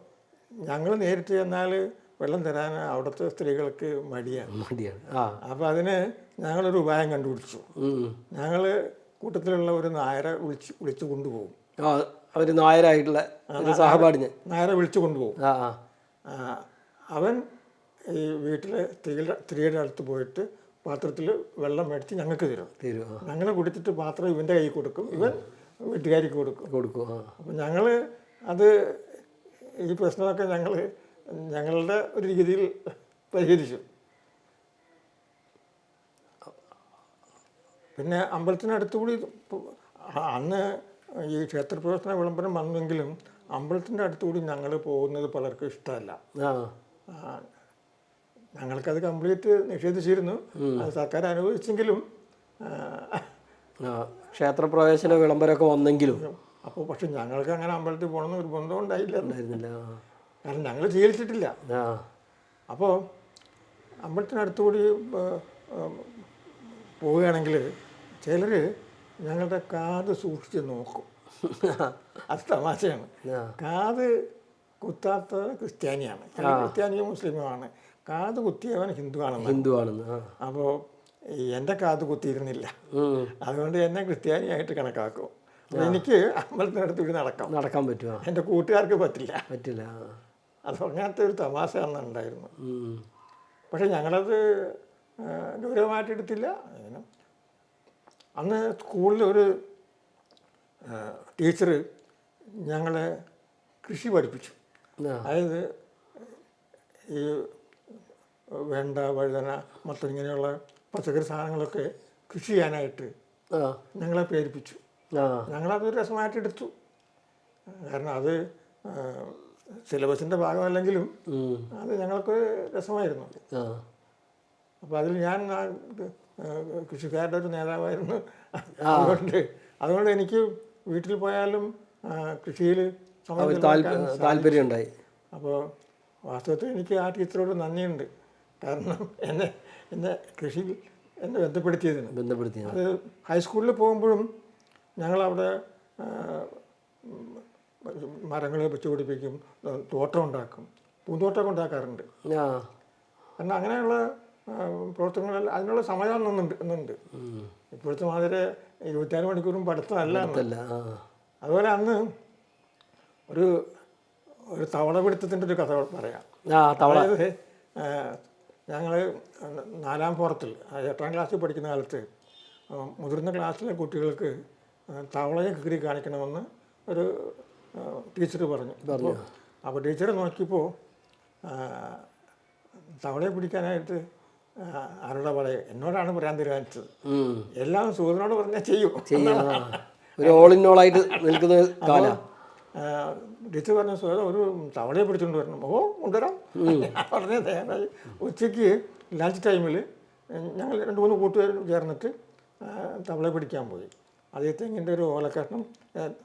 ഞങ്ങൾ നേരിട്ട് ചെന്നാൽ വെള്ളം തരാൻ അവിടുത്തെ സ്ത്രീകൾക്ക് മടിയാണ്. മടിയാണ്. അപ്പോൾ അതിന് ഞങ്ങളൊരു ഉപായം കണ്ടുപിടിച്ചു. ഞങ്ങൾ കൂട്ടത്തിലുള്ള ഒരു നായരെ വിളിച്ച് വിളിച്ചു കൊണ്ടുപോകും. അവർ നായരായിട്ടുള്ള സഹപാഠിന്. നായരെ വിളിച്ചു കൊണ്ടുപോകും. അവൻ ഈ വീട്ടിലെ സ്ത്രീയുടെ സ്ത്രീയുടെ അടുത്ത് പോയിട്ട് പാത്രത്തിൽ വെള്ളം മേടിച്ച് ഞങ്ങൾക്ക് തരും. തരും ഞങ്ങൾ കുടിച്ചിട്ട് പാത്രം ഇവന്റെ കയ്യിൽ കൊടുക്കും. ഇവൻ വീട്ടുകാരിക്ക് കൊടുക്കും. കൊടുക്കും അപ്പം ഞങ്ങൾ അത് ഈ പ്രശ്നമൊക്കെ ഞങ്ങൾ ഞങ്ങളുടെ ഒരു രീതിയിൽ പരിഹരിച്ചു. പിന്നെ അമ്പലത്തിനടുത്തുകൂടി അന്ന് ഈ ക്ഷേത്രപ്രവേശന വിളംബരം വന്നെങ്കിലും അമ്പലത്തിന്റെ അടുത്തുകൂടി ഞങ്ങൾ പോകുന്നത് പലർക്കും ഇഷ്ടമല്ല. ഞങ്ങൾക്കത് കംപ്ലീറ്റ് നിഷേധിച്ചിരുന്നു. അത് സർക്കാർ അനുവദിച്ചെങ്കിലും ക്ഷേത്രപ്രവേശന വിളംബരമൊക്കെ വന്നെങ്കിലും. അപ്പോൾ പക്ഷെ ഞങ്ങൾക്ക് അങ്ങനെ അമ്പലത്തിൽ പോകണമെന്ന് ഒരു ബന്ധം ഉണ്ടായില്ല. ഉണ്ടായിരുന്നില്ല. കാരണം ഞങ്ങൾ ശീലിച്ചിട്ടില്ല അപ്പോൾ അപ്പോൾ അമ്പലത്തിനടുത്തുകൂടി പോവുകയാണെങ്കിൽ ചിലർ ഞങ്ങളുടെ കാത് സൂക്ഷിച്ച് നോക്കും. അത് തമാശയാണ്. കാത് കുത്താത്ത ക്രിസ്ത്യാനിയാണ്. ക്രിസ്ത്യാനിയും ക്രിസ്ത്യാനിയോ മുസ്ലിമോ ആണ് കാത് കുത്തിയവൻ ഹിന്ദു ആണെന്ന് ഹിന്ദു ആണെന്ന് അപ്പോൾ എന്റെ കാത് കുത്തിയിരുന്നില്ല. അതുകൊണ്ട് എന്നെ ക്രിസ്ത്യാനിയായിട്ട് കണക്കാക്കും. എനിക്ക് അമ്പലത്തിനടുത്ത് ഇവിടെ നടക്കാം. നടക്കാൻ പറ്റുമോ എന്റെ കൂട്ടുകാർക്ക് പറ്റില്ല. പറ്റില്ല. അത് അങ്ങനത്തെ ഒരു തമാശ അന്ന് ഉണ്ടായിരുന്നു പക്ഷെ ഞങ്ങളത് ഗൗരവമായിട്ട് എടുത്തില്ല. അന്ന് സ്കൂളിൽ ഒരു ടീച്ചർ ഞങ്ങളെ കൃഷി പഠിപ്പിച്ചു. അതായത് ഈ വെണ്ട വഴുതന മൊത്തം ഇങ്ങനെയുള്ള പച്ചക്കറി സാധനങ്ങളൊക്കെ കൃഷി ചെയ്യാനായിട്ട് ഞങ്ങളെ പ്രേരിപ്പിച്ചു ഞങ്ങളതൊരു ഞങ്ങളത് രസമായിട്ട് എടുത്തു. കാരണം അത് സിലബസിന്റെ ഭാഗമല്ലെങ്കിലും. അത് ഞങ്ങൾക്ക് രസമായിരുന്നു. അപ്പോൾ അതിൽ ഞാൻ കൃഷിക്കാരുടെ ഒരു നേതാവായിരുന്നു. അതുകൊണ്ട് അതുകൊണ്ട് എനിക്ക് വീട്ടിൽ പോയാലും കൃഷിയിൽ സമയം ഒരു ചെലവഴിക്കാൻ താല്പ- താല്പര്യം ഉണ്ടായി അപ്പോൾ വാസ്തവത്തിൽ എനിക്ക് ആ ടീച്ചറോട് നന്ദിയുണ്ട്. കാരണം എന്നെ എന്നെ കൃഷി എന്നെ ബന്ധപ്പെടുത്തിയതിന്. ബന്ധപ്പെടുത്തി അത് ഹൈസ്കൂളിൽ പോകുമ്പോഴും ഞങ്ങളവിടെ മരങ്ങൾ വെച്ച് പിടിപ്പിക്കും തോട്ടം ഉണ്ടാക്കും പൂന്തോട്ടമൊക്കെ ഉണ്ടാക്കാറുണ്ട്. കാരണം അങ്ങനെയുള്ള ആ, പ്രവർത്തനങ്ങൾ അതിനുള്ള സമയം നിന്നുണ്ട് ഇന്നുണ്ട് ഇപ്പോഴത്തെ മാതിരി ഇരുപത്തിനാല് മണിക്കൂറും പഠിത്തമല്ല അതുപോലെ അന്ന് ഒരു ഒരു തവള പിടുത്തത്തിന്റെ ഒരു കഥ പറയാം. അതായത് ഞങ്ങൾ നാലാം പുറത്തിൽ എട്ടാം ക്ലാസ്സിൽ പഠിക്കുന്ന കാലത്ത് മുതിർന്ന ക്ലാസ്സിലെ കുട്ടികൾക്ക് തവളയെ കീറി കാണിക്കണമെന്ന് ഒരു ടീച്ചർ പറഞ്ഞു. അപ്പോൾ അപ്പോൾ ടീച്ചർ നോക്കിയപ്പോൾ തവളയെ പിടിക്കാനായിട്ട് ആരുടെ പറയുക എന്നോടാണ് പറയാൻ തീരുമാനിച്ചത്. എല്ലാം സൂര്യനോട് പറഞ്ഞാൽ ചെയ്യും. ഒരു ഓൾ ഇൻ ഓൾ ആയിട്ട് നിൽക്കുന്ന ടീച്ചർ പറഞ്ഞ സുഹൃത്ത് ഒരു തവളയെ പിടിച്ചുകൊണ്ട് വരണം. ഓ കൊണ്ടുവരാം. പറഞ്ഞത് തയ്യാറായി ഉച്ചയ്ക്ക് ലഞ്ച് ടൈമിൽ ഞങ്ങൾ രണ്ട് മൂന്ന് കൂട്ടുകാരും ചേർന്നിട്ട് തവള പിടിക്കാൻ പോയി. അതേ തെങ്ങിന്റെ ഒരു ഓലക്കഷ്ണം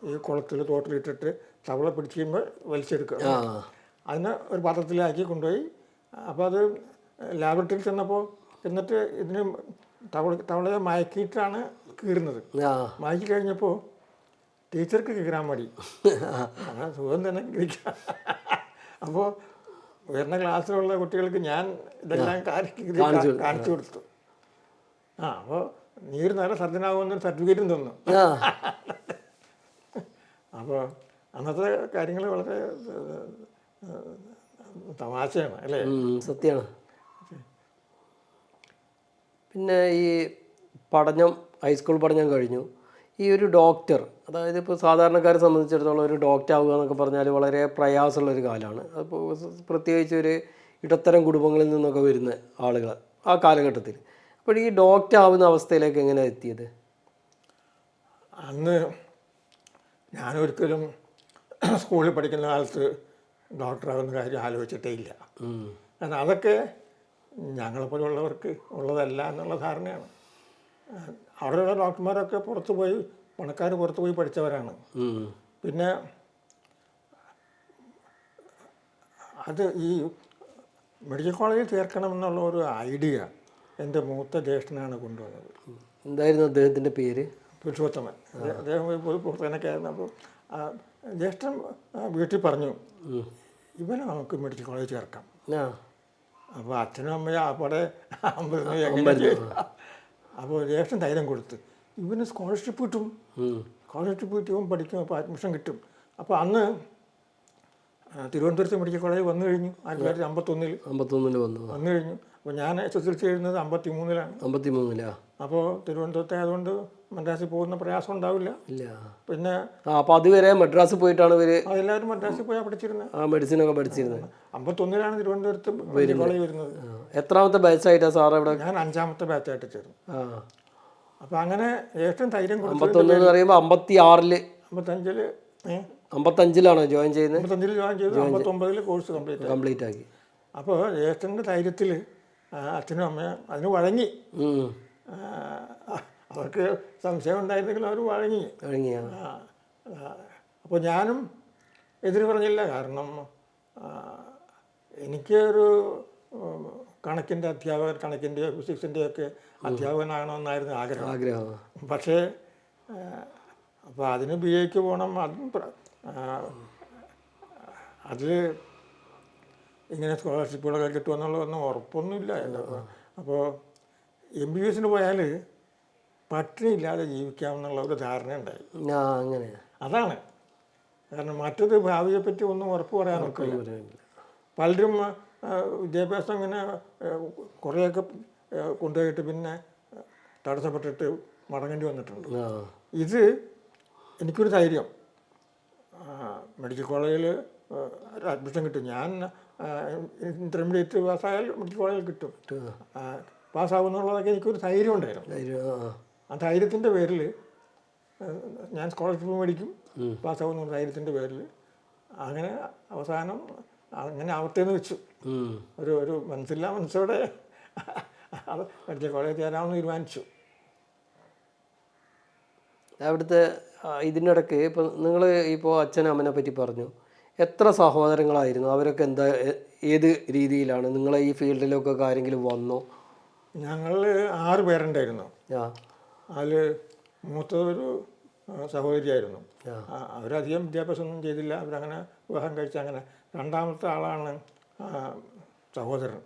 ഈ കുളത്തിൽ തോട്ടിലിട്ടിട്ട് തവള പിടിച്ച് കഴിയുമ്പോൾ വലിച്ചെടുക്കുക അതിനെ ഒരു പാത്രത്തിലാക്കി കൊണ്ടുപോയി. അപ്പോൾ അത് ലാബറട്ടറിയിൽ ചെന്നപ്പോൾ എന്നിട്ട് ഇതിന് തവള തവളയെ മയക്കിയിട്ടാണ് കീറുന്നത്. മയക്കി കഴിഞ്ഞപ്പോൾ ടീച്ചർക്ക് കീറാൻ മടി. അങ്ങനെ സുഖം തന്നെ കീറിക്കാം അപ്പോൾ ഉയർന്ന ക്ലാസ്സിലുള്ള കുട്ടികൾക്ക് ഞാൻ ഇതെല്ലാം കാണിച്ചു കൊടുത്തു. ആ. അപ്പോൾ നീര് നല്ല സർജനാകുമെന്നൊരു സർട്ടിഫിക്കറ്റും തന്നു. അപ്പോൾ അന്നത്തെ കാര്യങ്ങൾ വളരെ തമാശയാണ് അല്ലേ? സത്യമാണ് പിന്നെ ഈ പഠനം ഹൈസ്കൂൾ പഠനം കഴിഞ്ഞു. ഈ ഒരു ഡോക്ടർ അതായത് ഇപ്പോൾ സാധാരണക്കാരെ സംബന്ധിച്ചിടത്തോളം ഒരു ഡോക്ടർ ആവുക എന്നൊക്കെ പറഞ്ഞാൽ വളരെ പ്രയാസമുള്ളൊരു കാലമാണ് അപ്പോൾ പ്രത്യേകിച്ച് ഒരു ഇടത്തരം കുടുംബങ്ങളിൽ നിന്നൊക്കെ വരുന്ന ആളുകൾ ആ കാലഘട്ടത്തിൽ അപ്പോൾ ഈ ഡോക്ടർ ആവുന്ന അവസ്ഥയിലേക്ക് എങ്ങനെ എത്തിയത്? അന്ന് ഞാനൊരിക്കലും സ്കൂളിൽ പഠിക്കുന്ന കാലത്ത് ആവുന്ന കാര്യം ആലോചിച്ചിട്ടേ ഇല്ല. കാരണം അതൊക്കെ ഞങ്ങളെപ്പോലുള്ളവർക്ക് ഉള്ളതല്ല എന്നുള്ള ധാരണയാണ്. അവിടെയുള്ള ഡോക്ടർമാരൊക്കെ പുറത്ത് പോയി പണക്കാർ പുറത്ത് പോയി പഠിച്ചവരാണ്. പിന്നെ അത് ഈ മെഡിക്കൽ കോളേജിൽ ചേർക്കണം എന്നുള്ള ഒരു ഐഡിയ എന്റെ മൂത്ത ജ്യേഷ്ഠനാണ് കൊണ്ടുവന്നത്. എന്തായിരുന്നു അദ്ദേഹത്തിന്റെ പേര്? പുരുഷോത്തമൻ. അദ്ദേഹം- ഒരു പുറത്തേനൊക്കെ ആയിരുന്നു. അപ്പോൾ ജ്യേഷ്ഠൻ വീട്ടിൽ പറഞ്ഞു. ഇവനെ നമുക്ക് മെഡിക്കൽ കോളേജ് ചേർക്കാം. അപ്പോൾ അച്ഛനും അമ്മയും അവിടെ എങ്ങനെ അപ്പോൾ ലേശം ധൈര്യം കൊടുത്ത്. ഇവന് സ്കോളർഷിപ്പ് കിട്ടും. സ്കോളർഷിപ്പ് കിട്ടി ഇവൻ പഠിക്കും അപ്പോൾ അഡ്മിഷൻ കിട്ടും. അപ്പോൾ അന്ന് തിരുവനന്തപുരത്ത് മെഡിക്കൽ കോളേജ് വന്നു കഴിഞ്ഞു. ആയിരത്തി തൊള്ളായിരത്തി അമ്പത്തൊന്നിൽ. ഒന്നിൽ വന്നു. വന്നു കഴിഞ്ഞു. അപ്പോൾ ഞാൻ എസ് എസ് എൽ സി എഴുതുന്നത് അമ്പത്തി മൂന്നിലാണ് അമ്പത്തി മൂന്നിലാണ് അപ്പോൾ തിരുവനന്തപുരത്തെ ആയതുകൊണ്ട് മദ്രാസിൽ പോകുന്ന പ്രയാസം ഉണ്ടാവില്ല. ഇല്ല. പിന്നെ അപ്പോൾ അതുവരെ മദ്രാസിൽ പോയിട്ടാണ് ഇവർ എല്ലാവരും മദ്രാസിൽ പോയാൽ പഠിച്ചിരുന്നത് ആ മെഡിസിനൊക്കെ പഠിച്ചിരുന്നത് അമ്പത്തൊന്നിലാണ് തിരുവനന്തപുരത്ത് മെഡിക്കൽ കോളേജ് വരുന്നത്. എത്രാമത്തെ ബാച്ചായിട്ടാ സാർ ഇവിടെ ഞാൻ അഞ്ചാമത്തെ ബാച്ചായിട്ട് ചേർന്നു. അപ്പൊ അപ്പോൾ അങ്ങനെ ഏറ്റവും ധൈര്യം അമ്പത്തൊന്ന് എന്ന് പറയുമ്പോൾ അമ്പത്തി ആറിൽ അമ്പത്തഞ്ചിൽ അമ്പത്തഞ്ചിലാണോ ജോയിൻ ചെയ്യുന്നത്? അമ്പത്തഞ്ചിൽ ജോയിൻ ചെയ്തു അമ്പത്തൊമ്പതിൽ കോഴ്സ് കംപ്ലീറ്റ് കംപ്ലീറ്റ് ആക്കി. അപ്പോൾ ജ്യേഷ്ഠന്റെ ധൈര്യത്തിൽ അച്ഛനും അമ്മയും അതിന് വഴങ്ങി. അവർക്ക് സംശയം ഉണ്ടായിരുന്നെങ്കിൽ അവർ വഴങ്ങി. ആ, അപ്പോൾ ഞാനും എതിര് പറഞ്ഞില്ല. കാരണം ആ, എനിക്ക് അധ്യാപകൻ കണക്കിന്റെ അധ്യാപകർ കണക്കിന്റെ ഫിസിക്സിന്റെയോ ഒക്കെ അധ്യാപകനാകണമെന്നായിരുന്നു ആഗ്രഹം. ആഗ്രഹം. പക്ഷേ അപ്പോൾ അതിന് ബി എക്ക് പോകണം. അതും അതിൽ ഇങ്ങനെ സ്കോളർഷിപ്പുകളൊക്കെ കിട്ടുമെന്നുള്ളതൊന്നും ഉറപ്പൊന്നുമില്ല. അപ്പോൾ എം ബി ബി എസിന് പോയാൽ പട്ടിണി ഇല്ലാതെ ജീവിക്കാമെന്നുള്ള ഒരു ധാരണ ഉണ്ടായി. അങ്ങനെ. അതാണ്. കാരണം മറ്റത് ഭാവിയെപ്പറ്റി ഒന്നും ഉറപ്പ് പറയാൻ ഒക്കില്ല പലരും വിദ്യാഭ്യാസം ഇങ്ങനെ ആ, കുറേയൊക്കെ കൊണ്ടുപോയിട്ട് പിന്നെ തടസ്സപ്പെട്ടിട്ട് മടങ്ങേണ്ടി വന്നിട്ടുണ്ട്. ഇത് എനിക്കൊരു ധൈര്യം. മെഡിക്കൽ കോളേജിൽ അഡ്മിഷൻ കിട്ടും. ഞാൻ ഇന്റർമീഡിയറ്റ് പാസ്സായാൽ മെഡിക്കൽ കോളേജിൽ കിട്ടും. പാസ്സാവുന്നുള്ളതൊക്കെ എനിക്കൊരു ധൈര്യം ഉണ്ടായിരുന്നു. ആ. ധൈര്യത്തിന്റെ പേരിൽ ഞാൻ സ്കോളർഷിപ്പ് മേടിക്കും. പാസ്സാവുന്ന ധൈര്യത്തിന്റെ പേരിൽ അങ്ങനെ അവസാനം അങ്ങനെ ആവട്ടെ എന്ന് വെച്ചു ഒരു ഒരു മനസ്സില്ലാ മനസ്സോടെ അത് മെഡിക്കൽ കോളേജ് ചേരാമെന്ന് തീരുമാനിച്ചു. അവിടുത്തെ ഇതിനിടയ്ക്ക് ഇപ്പം നിങ്ങൾ ഇപ്പോൾ അച്ഛനും അമ്മനെ പറ്റി പറഞ്ഞു. എത്ര സഹോദരങ്ങളായിരുന്നു? അവരൊക്കെ എന്താ ഏത് രീതിയിലാണ്? നിങ്ങളെ ഈ ഫീൽഡിലൊക്കെ ആരെങ്കിലും വന്നോ? ഞങ്ങൾ ആറ് പേരുണ്ടായിരുന്നു. ആ. അതിൽ മൂത്തതൊരു സഹോദരിയായിരുന്നു. അവരധികം വിദ്യാഭ്യാസമൊന്നും ചെയ്തില്ല. അവരങ്ങനെ വിവാഹം കഴിച്ച് അങ്ങനെ രണ്ടാമത്തെ ആളാണ് സഹോദരൻ.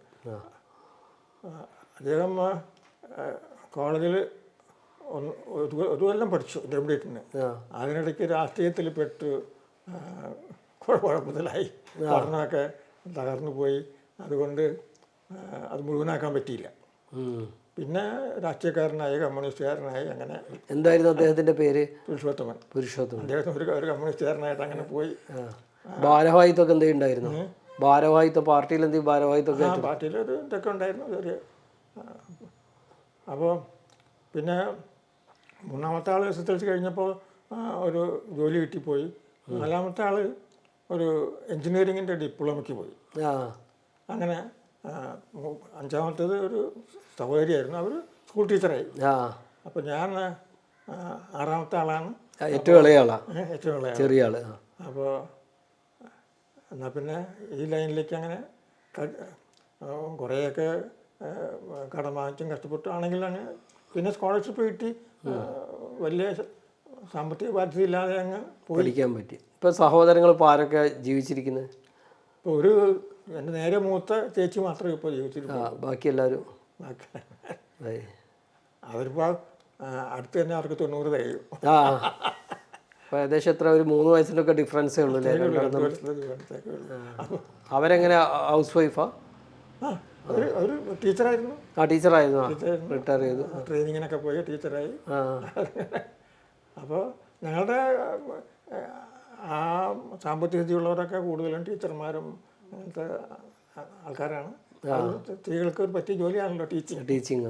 അദ്ദേഹം കോളേജിൽ ഒന്ന് ഒരു കൊല്ലം പഠിച്ചു ആ. അതിനിടയ്ക്ക് രാഷ്ട്രീയത്തിൽ പെട്ട് കുഴപ്പത്തിലായി പഠനമൊക്കെ തകർന്നു പോയി. അതുകൊണ്ട് അത് മുഴുവനാക്കാൻ പറ്റിയില്ല. പിന്നെ രാഷ്ട്രീയക്കാരനായി കമ്മ്യൂണിസ്റ്റുകാരനായി അങ്ങനെ എന്തായിരുന്നു അദ്ദേഹത്തിന്റെ പേര്? പുരുഷോത്തമൻ. പുരുഷോത്തമൻ. അദ്ദേഹം ഒരു ഒരു കമ്മ്യൂണിസ്റ്റുകാരനായിട്ട് അങ്ങനെ പോയി. ആ ഭാരവാഹിത്വമൊക്കെ എന്തെങ്കിലും ഉണ്ടായിരുന്നു ഭാരവാഹിത്വ പാർട്ടിയിൽ എന്തെങ്കിലും ഭാരവാഹിത്വമൊക്കെ ആ പാർട്ടിയിൽ ഒരു ഇതൊക്കെ ഉണ്ടായിരുന്നു. ഒരു അപ്പോൾ പിന്നെ മൂന്നാമത്തെ ആൾ എസ് എസ് എൽ സി കഴിഞ്ഞപ്പോൾ ഒരു ജോലി കിട്ടിപ്പോയി. നാലാമത്തെ ആൾ ഒരു എൻജിനീയറിങ്ങിന്റെ ഡിപ്ലോമയ്ക്ക് പോയി. അങ്ങനെ അഞ്ചാമത്തേത് ഒരു സഹോദരിയായിരുന്നു. അവർ സ്കൂൾ ടീച്ചറായി. അപ്പോൾ ഞാൻ ആറാമത്തെ ആളാണ്. ഏറ്റവും ഇളയ ആളാണ് ഏറ്റവും ഇളയ ചെറിയ ആൾ അപ്പോൾ എന്നാൽ പിന്നെ ഈ ലൈനിലേക്ക് അങ്ങനെ കുറേയൊക്കെ കടം വാങ്ങിച്ചും കഷ്ടപ്പെട്ടാണെങ്കിൽ അങ്ങ് പിന്നെ സ്കോളർഷിപ്പ് കിട്ടി. വലിയ സാമ്പത്തിക ബാധ്യത ഇല്ലാതെ അങ്ങ് പഠിക്കാൻ പറ്റി. ഇപ്പം സഹോദരങ്ങൾ ഇപ്പോൾ ആരൊക്കെ ജീവിച്ചിരിക്കുന്നത് ഇപ്പോൾ ഒരു എന്റെ നേരെ മൂത്ത ചേച്ചി മാത്രമേ ഇപ്പോൾ ജീവിച്ചിട്ടുള്ളൂ ബാക്കി എല്ലാവരും. അവരിപ്പോൾ അടുത്ത് തന്നെ അവർക്ക് തൊണ്ണൂറ് ആ. അപ്പോൾ ഏകദേശം എത്ര? ഒരു മൂന്ന് വയസ്സിനൊക്കെ ഡിഫറൻസേ ഉള്ളൂ അല്ലേ? അവരെങ്ങനെ ഹൗസ് വൈഫാ ഒരു ടീച്ചറായിരുന്നു. ആ ടീച്ചറായിരുന്നു. റിട്ടയർ ചെയ്തു. ട്രെയിനിങ്ങിനൊക്കെ പോയി ടീച്ചറായി. അപ്പോൾ ഞങ്ങളുടെ ആ സാമ്പത്തിക സ്ഥിതിയുള്ളവരൊക്കെ കൂടുതലും ടീച്ചർമാരും അങ്ങനത്തെ ആൾക്കാരാണ്. സ്ത്രീകൾക്ക് ഒരു പറ്റിയ ജോലിയാണല്ലോ ടീച്ചിങ് ടീച്ചിങ്